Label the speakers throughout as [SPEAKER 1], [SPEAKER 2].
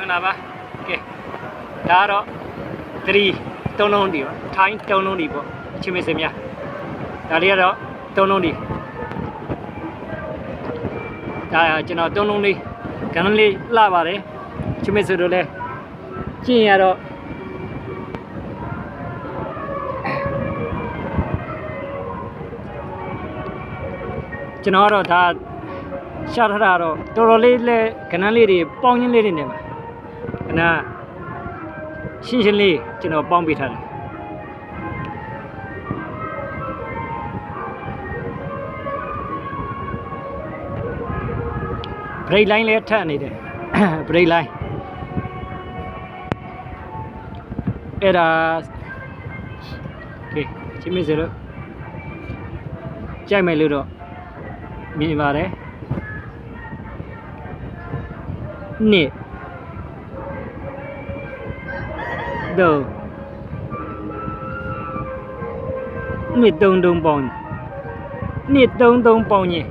[SPEAKER 1] ဟုတ်လားပါကဲဒါကတော့3သုံးလုံးဒီပါထိုင်းသုံးလုံးဒီပေါ့အချင်းမစင်များဒါလေးကတော့သုံးလုံးဒီဒါကျွန်တော်သုံးလုံးလေးကဏ္ဍလေးလှပါတယ်အချင်းမစတို့လဲကျင့်ရတော့ကျွန်တော်ကတော့ဒါရှာထတာတော့တော်တော်လေးလဲကဏ္ဍလေးတွေပေါင်းချင်းလေးတွေနေမှာ ကဏ္ဍရှင်းရှင်းလေးကျွန်တော်ပေါင်းပေးထားတယ်ဘရိတ်လိုင်းလည်းထပ်နေတယ်ဘရိတ်လိုင်းအဲ့ဒါကဲချင်းမစလို့ကြိုက်မယ်လို့တော့မြင်ပါတယ်နှစ် တော့နှစ်သုံးသုံးပေါင်းနှစ်သုံးသုံးပေါင်းရင်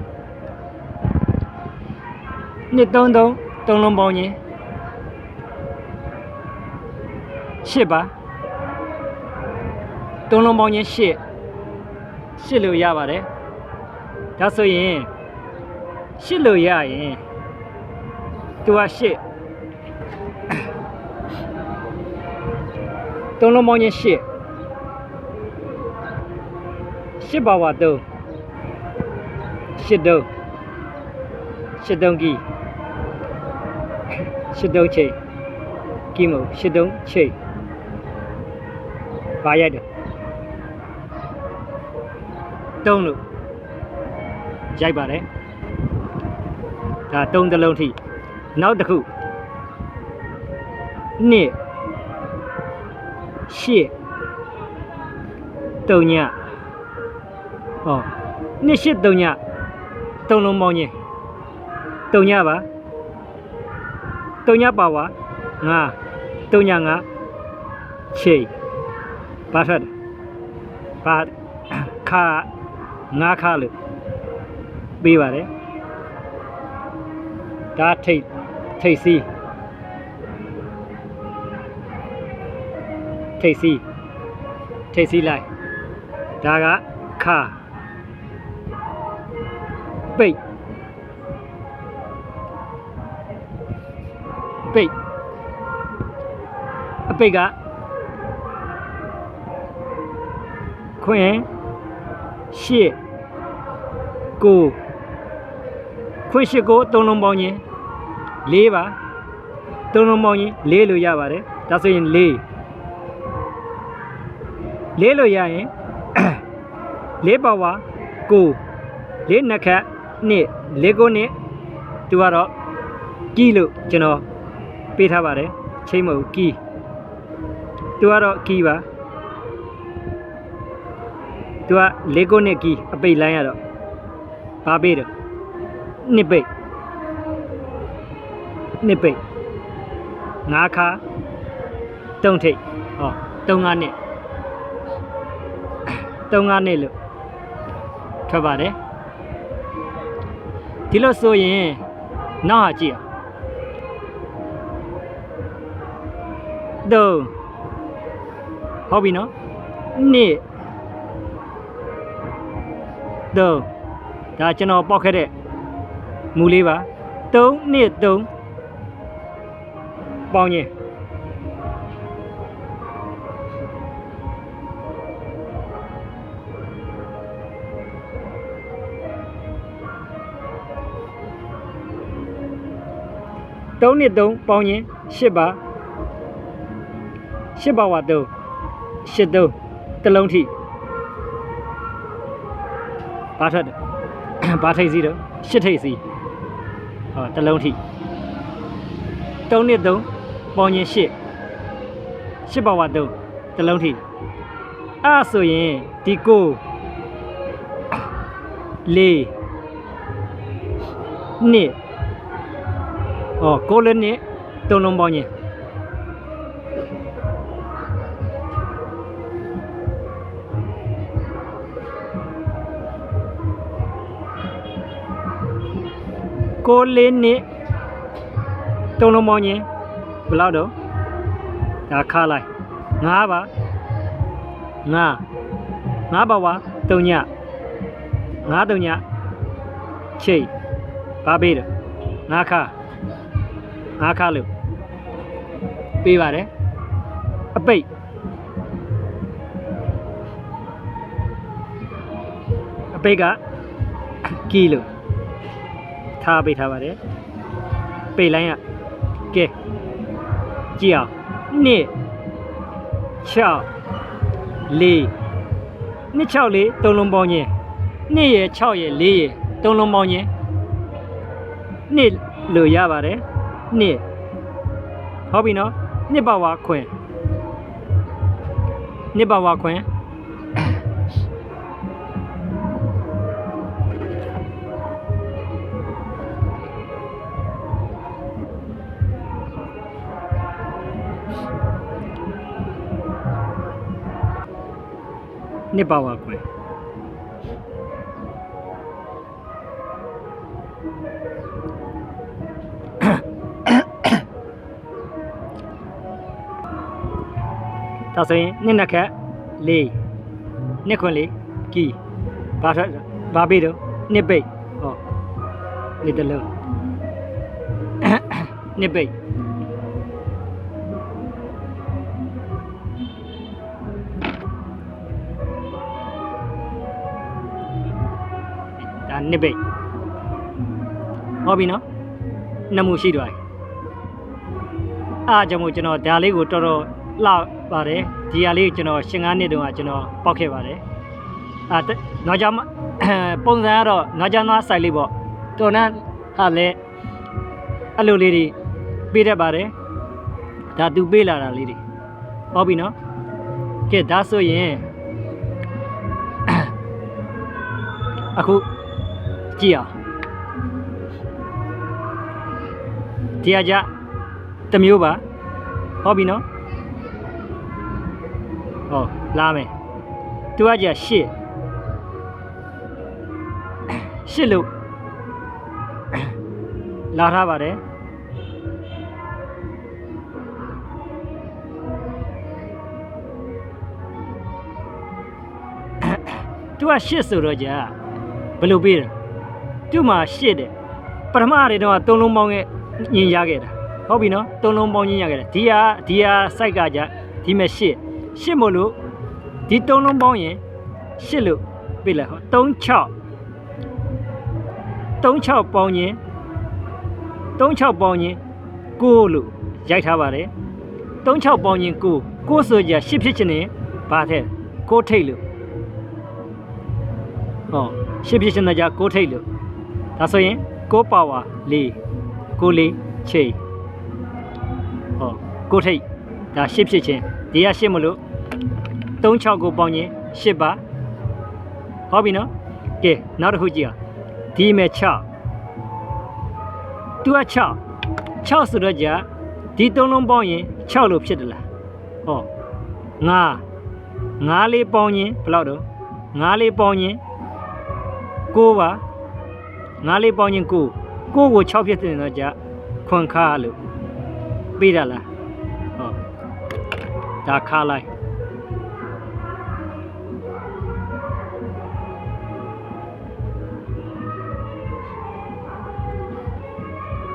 [SPEAKER 1] နှစ်သုံးသုံးသုံးလုံးပေါင်းရင်ရှစ်ပါသုံးလုံးပေါင်းရင်ရှစ်ရှစ် တယ်ဒါဆိုရင်ရှစ်လို့ရရင်သူကရှစ်သုံးလုံးပေါင်းရင်ရှစ်ရှစ်ပါဝါသုံးရှစ်တုံးရှစ်တုံးကီရှစ်တုံးချိန်ကီမို့ရှစ်တုံးချိန်ပါရိုက်တယ်တုံးလို့ရိုက်ပါတယ်ဒါတုံးတစ်လုံးထိနောက်တစ်ခုနှစ် ရှစ်တုံညဟောနှစ်ရှစ်တုံညတုံလုံးပေါင်းချင်းတုံညပါတုံညပါဝါငါတုံညငါချိန်ဘာထက်ဘာခါငါခါလို့ပေးပါတယ်ဒါထိတ်ထိတ်စီး ထိတ်စီးထိတ်စီးလိုက်ဒါကခါပိတ်ပိတ်အပိတ်ကခွင်ရှစ်ကိုခွင်ရှစ်ကိုသုံးလုံးပေါင်းရင်၄ပါသုံးလုံးပေါင်းရင်၄လို့ရပါတယ်ဒါဆိုရင်၄ ၄လို့ရရင်၄ပါဝါကို၄နှစ်ခတ်နှစ်၄ကိုနှစ်သူကတော့ကီလို့ကျွန်တော်ပေးထားပါတယ်ချိန်မဟုတ်ကီသူကတော့ကီပါသူက၄ကိုနှစ်ကီအပိတ်လိုင်းရတော့ဘာပေးတော့နှစ်ပိတ်နှစ်ပိတ်ငါးခါတုံးထိတ်ဟောတုံးငါးနှစ် တုံးငါးနှစ်လို့ထွက်ပါတယ်ဒီလိုဆိုရင်နောက်ဟာကြည့်အောင်တုံးဟုတ်ပြီနော်နှစ်တုံးဒါကျွန်တော်ပေါက်ခဲ့တဲ့မူလေးပါ3နှစ်3ပေါင်းရင် 3နှစ်3ပေါင်းရင်8ပါ8ပါဝါ3 8 3တစ်လုံးထိဘာထွက်တယ်ဘာထိတ်စီတော့ရှစ်ထိတ်စီဟောတစ်လုံးထိ3နှစ်3ပေါင်းရင်8 8ပါဝါ3တစ်လုံးထိအဲ့ဒါဆိုရင်ဒီကိုလေးနှစ် ဟောကိုလည်းနှစ်သုံးလုံးပေါင်းရင်ကိုလေးနှစ်သုံးလုံးပေါင်းရင်ဘယ်လောက်တော့ဒါခါလိုက်9ပါ9 9ပါဝါ 3ည9 3ညချိတ်ပါပေးတယ်9ခါ9ခါလို့ပေးပါတယ်အပိတ်အပိတ်ကကီလို့ထားပေးထားပါတယ်ပိတ်လိုင်းကကဲကြည့်အောင်နှစ်6လေးနှစ်6လေးသုံးလုံးပေါင်းခြင်းနှစ်ရယ်6ရယ်4ရယ်သုံးလုံးပေါင်းခြင်းနှစ်လို့ရပါတယ် နှစ်ဟုတ်ပြီနော်နှစ်ပါဝါခွင်နှစ်ပါဝါခွင်နှစ်ပါဝါခွင် ဒါဆိုရင်နှစ်နှစ်ခက်လေးနှစ်ခွင်လေးကီဘာထွက်ဘာပေးတော့နှစ်ပိတ်ဟောနှစ်တလုံးနှစ်ပိတ်ဒါနှစ်ပိတ်ဟုတ်ပြီနော်နှစ်မှုရှိသွားပြီအားကြောင့်မို့ကျွန်တော်ဒါလေးကိုတော်တော်လှ ပါတယ်ဒီဟာလေးကိုကျွန်တော်ရှင်9နှစ်တုန်းကကျွန်တော်ပောက်ခဲ့ပါတယ်အာတနောက်ကြမှာပုံစံကတော့နောက်ကြမှာစိုက်လေးပေါ့တော်နန်းဟာလည်းအဲ့လိုလေးတွေပေးတတ်ပါတယ်ဒါသူပေးလာတာလေးတွေဟုတ်ပြီနော်ကဲဒါဆိုရင်အခုကြည့်အောင်ဒီအကြတစ်မျိုးပါဟုတ်ပြီနော် ဟောလာမယ်သူကကြရှစ်ရှစ်လို့လာထားပါတယ်သူကရှစ်ဆိုတော့ကြာဘယ်လိုပေးတယ်သူ့မှာရှစ်တယ်ပထမအရေးတော့သုံးလုံးပေါင်းရဲ့ညင်ရခဲ့တာဟုတ်ပြီနော်သုံးလုံးပေါင်းညင်ရခဲ့တာဒီဟာဒီဟာ site ကကြာဒီမဲ့ရှစ် ရှစ်မို့လို့ဒီသုံးလုံးပေါင်းရင်ရှစ်လို့ပြလိုက်ဟော36 36ပေါင်းရင်36ပေါင်းရင်9လို့ရိုက်ထားပါတယ်36ပေါင်းရင်9 9ဆိုကြ10ဖြစ်ချင်ရင်ဘာထဲ9ထိတ်လို့ဟော10ဖြစ်ချင်တဲ့ကြ9ထိတ်လို့ဒါဆိုရင်9ပါဝါ4 9လေးချိန်ဟော9ထိတ်ဒါ10ဖြစ်ချင်း ဒီက10မလို့36ကိုပေါင်းရင်10ပါဟုတ်ပြီနော်ကဲနောက်တစ်ခုကြည့်အောင်ဒီမဲ့6သူက6 6ဆိုတော့じゃဒီသုံးလုံးပေါင်းရင်6လို့ဖြစ်တယ်လားဟော9 9လေးပေါင်းရင်ဘယ်လောက်တော့9လေးပေါင်းရင်9ပါ9လေးပေါင်းရင်9 9ကို6ဖြစ်တယ်တော့じゃခွန်ခါလို့ပြီးတာလားဟော ဒါခါလိုက်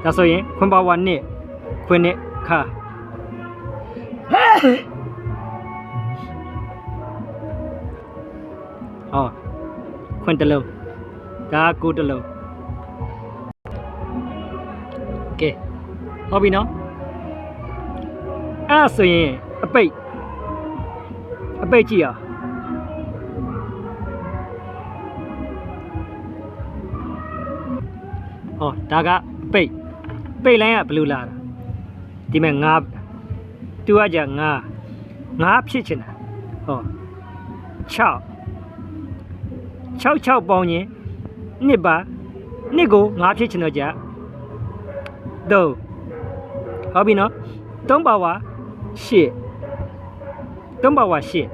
[SPEAKER 1] ဒါဆိုရင်ခွန်ပါဝါနှစ်ခွင်နှစ်ခါဟောခွင်တစ်လုံးဒါကိုတစ်လုံးကဲဟုတ်ပြီနော်အဲ့ဒါဆိုရင် အပိတ်အပိတ်ကြည့်အောင်ဟောဒါကပိတ်ပိတ်လိုင်းကဘယ်လိုလာတာဒီမဲ့ငါသူကじゃငါငါဖြစ်ချင်တာဟော6 6 6ပေါင်းရင်နှစ်ပါနှစ်ကိုငါဖြစ်ချင်တော့じゃ3ဟုတ်ပြီနော်3ပါဝါ8 တုံးပါဝါရှစ်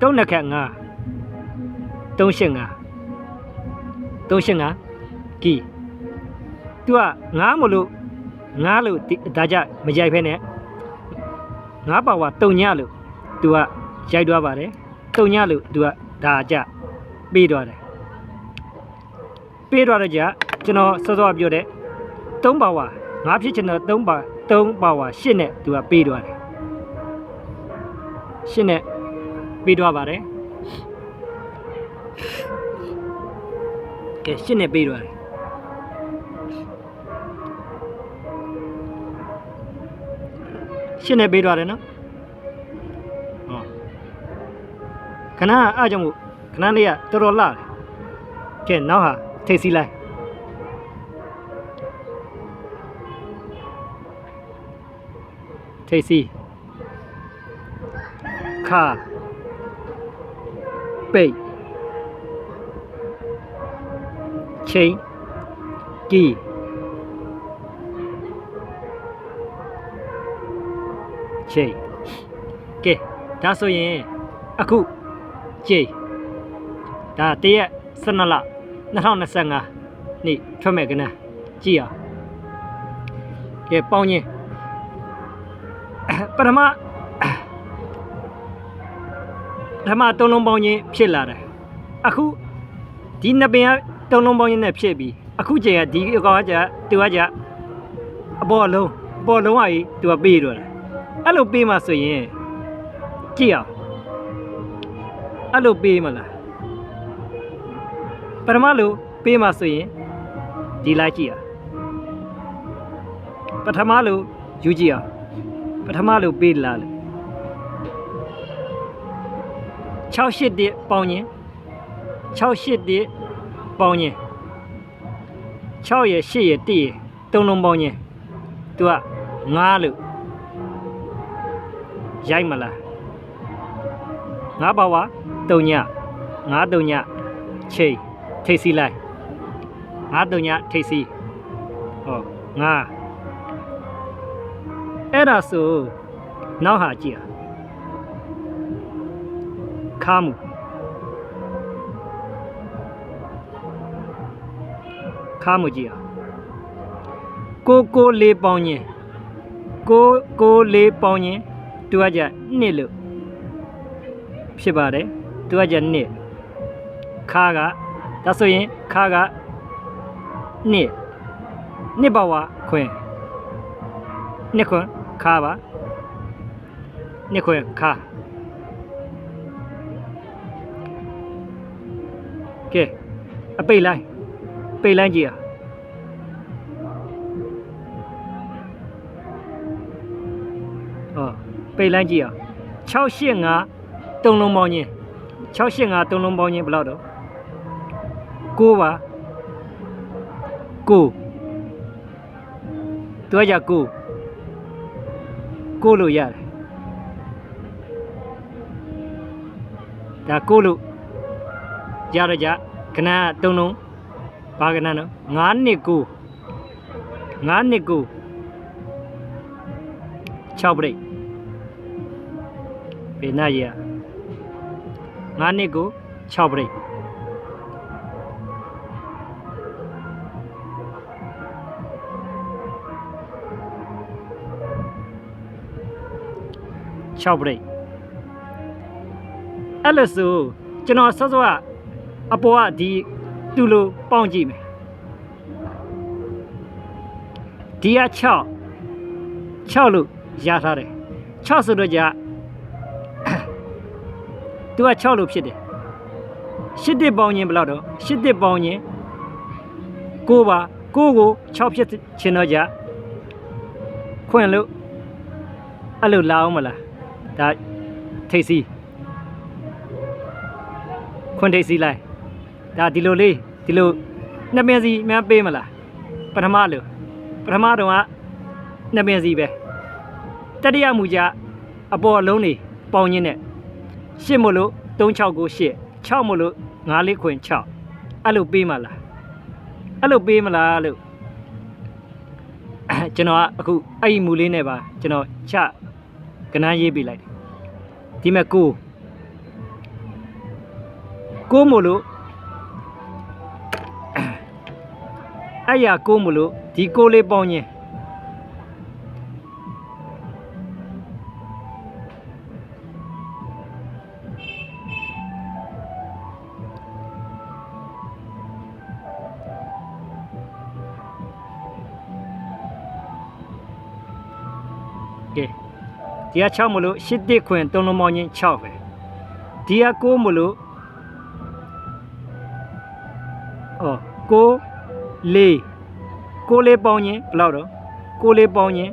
[SPEAKER 1] တုံးနှစ်ခက်ငါတုံးရှစ်ငါတုံးရှစ်ငါကီသူကငါမလို့ငါလို့ဒါကြမရိုက်ဖဲနဲ့ငါပါဝါတုံညလို့သူကရိုက်သွားပါတယ်တုံညလို့သူကဒါကြပေးသွားတယ်ပေးသွားတော့ကြကျွန်တော်စောစောပြောတဲ့၃ပါဝါငါဖြစ်ချင်တဲ့၃ပါ၃ပါဝါရှစ်နဲ့သူကပေးသွားတယ် 8နဲ့ပေးသွားပါတယ်ကဲ8နဲ့ပေးသွားတယ်ရှင်းနေပေးသွားတယ်နော်ဟောခဏအားကြောင့်မို့ခဏလေးကတော်တော်လှတယ်ကဲနောက်ဟာထိတ်စီလိုက်ထိတ်စီ ခါပိတ်ချိန်ကီချိန်ကဲဒါဆိုရင်အခုချိန်ဒါတရက်12လ2025နေ့ထွက်မဲ့ကနကြည့်အောင်ကဲပေါင်းချင်းပထမ ပထမသုံးလုံးပေါင်းချင်းဖြစ်လာတယ်အခုဒီနှစ်ပင်ကသုံးလုံးပေါင်းချင်းနဲ့ဖြစ်ပြီးအခုချိန်ကဒီကောင်ကကြသူကကြအပေါ်လုံးအပေါ်လုံးကကြီးသူကပေးတော့တယ်အဲ့လိုပေးမှဆိုရင်ကြည့်အောင်အဲ့လိုပေးမလားပထမလိုပေးမှဆိုရင်ဒီလိုက်ကြည့်အောင်ပထမလိုယူကြည့်အောင်ပထမလိုပေးလာလေ 68တိပေါင်းရင်68တိပေါင်းရင်6ရယ်8ရယ်1ရယ်သုံးလုံးပေါင်းရင်သူက9လို့ရိုက်မလားငါပါဝါတုံညငါတုံညချိန်ထိတ်စီလိုက်ငါတုံညထိတ်စီဟောငါအဲ့ဒါဆိုနောက်ဟာကြည့် ဟာခါမှုခါမှုကြည့်ဟာကိုကိုလေးပေါင်းရင်ကိုကိုလေးပေါင်းရင်သူကကြနှစ်လို့ဖြစ်ပါတယ်သူကကြနှစ်ခါကဒါဆိုရင်ခါကနှစ်နှစ်ပါဝါခွင်နှစ်ခွင်ခါပါနှစ်ခွင်ခါ ကဲအပိတ်လိုက်ပိတ်လိုက်ကြည့်อ่ะဟောပိတ်လန်းကြည့်အောင်685တုံလုံးပေါင်းချင်း685တုံလုံးပေါင်းချင်းဘယ်လောက်တော့9ပါ9တွဲကြ9 9လို့ရတယ်ဒါ9လို့ ရတော့ကြခဏတုံလုံးဘာကဏနော်9နှစ်9 9နှစ်9 6ပြိတ်ပေနာရ9နှစ်ကို6ပြိတ်6ပြိတ်အဲ့လိုဆိုကျွန်တော်စောစောက အပေါ်ကဒီသူ့လိုပေါင့်ကြည့်မယ်ဒီက6 6လို့ရထားတယ်6ဆိုတော့ကြာသူက6လို့ဖြစ်တယ်7တစ်ပေါင်းရင်ဘယ်လောက်တော့7တစ်ပေါင်းရင်9ပါ9ကို6ဖြစ်ချင်တော့ကြာခွင့်လို့အဲ့လိုလာအောင်မလားဒါထိတ်စီခွင့်ထိတ်စီလိုက် ဒါဒီလိုလေးဒီလိုနှစ်ပင်စီများပေးမလားပထမလို့ပထမတော့ကနှစ်ပင်စီပဲတတိယမူကြအပေါ်အလုံးနေပေါင်းရင်းနဲ့ရှစ်မို့လို့36ကို8 6မို့လို့9လေးခွင်6အဲ့လိုပေးမလားအဲ့လိုပေးမလားလို့ကျွန်တော်ကအခုအဲ့ဒီမူလေးနဲ့ပါကျွန်တော်ချကနန်းရေးပေးလိုက်တယ်ဒီမဲ့ကိုကိုမို့လို့ အဲ့ရကိုမလို့ဒီကိုလေးပေါင်းရင်ကဲဒီက6မလို့8တိခွင်3လုံးပေါင်းရင်6ပဲဒီက9မလို့အော်9 လေး9လေးပေါင်းချင်းဘယ်လောက်တော့9လေးပေါင်းချင်း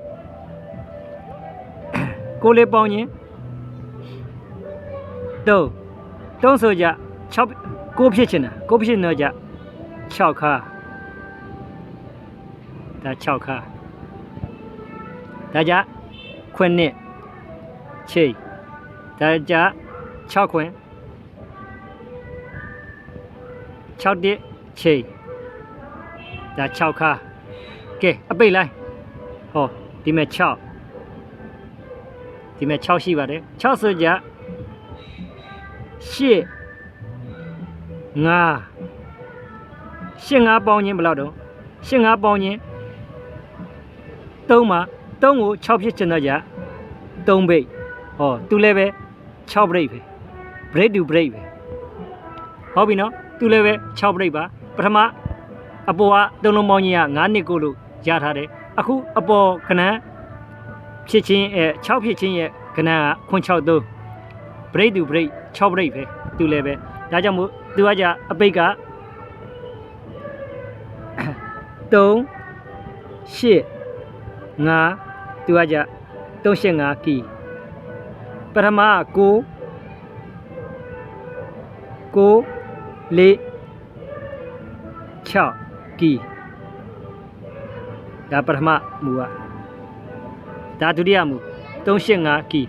[SPEAKER 1] 9လေးပေါင်းချင်း3 3ဆိုကြ6 9ဖြစ်ချင်တာ9ဖြစ်တော့ကြ6ခါဒါ6ခါဒါကြခွန်းနှစ်ချိန်ဒါကြ6ခွန်း6တစ်ချိန် ဒါ6ခါကဲအပိတ်လိုက်ဟောဒီမဲ့6ဒီမဲ့6ရှိပါတယ်6ဆိုကြ8ငါရှင်းငါပေါင်းချင်းဘယ်လောက်တော့ရှင်းငါပေါင်းချင်း3မှာ3ကို6ဖြစ်ချင်တော့ကြ3ဘိတ်ဟောသူလည်းပဲ6ဘိတ်ပဲ break to break ပဲဟုတ်ပြီနော်သူလည်းပဲ6ဘိတ်ပါပထမ အပေါ်က3လုံးပေါင်းချင်းက9နှစ်ကိုလို့ရထားတယ်အခုအပေါ်ခဏဖြစ်ချင်းအဲ6ဖြစ်ချင်းရဲ့ခဏကခွန်63 break to break 6 break ပဲသူလည်းပဲဒါကြောင့်မို့သူကကြအပိတ်က3 8 5သူကကြ385ကီပထမက9 9 4 6 ကီဒါပထမမူကဒါဒုတိယမူ385ကီ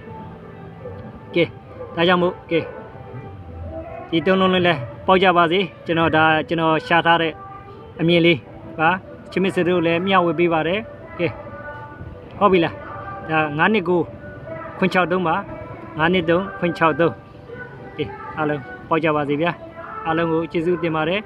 [SPEAKER 1] ကဲဒါကြောင့်မို့ကဲဒီသုံးလုံးလေးလဲပေါက်ကြပါစေကျွန်တော်ဒါကျွန်တော်ရှာထားတဲ့အမြင်လေးပါချစ်မစ်စတို့လည်းမျှဝေပေးပါတယ်ကဲဟုတ်ပြီလားဒါ9နှစ်ကိုခွင်6သုံးပါ9နှစ်သုံးခွင်6သုံးကဲအားလုံးပေါက်ကြပါစေဗျာအားလုံးကိုကျေးဇူးတင်ပါတယ်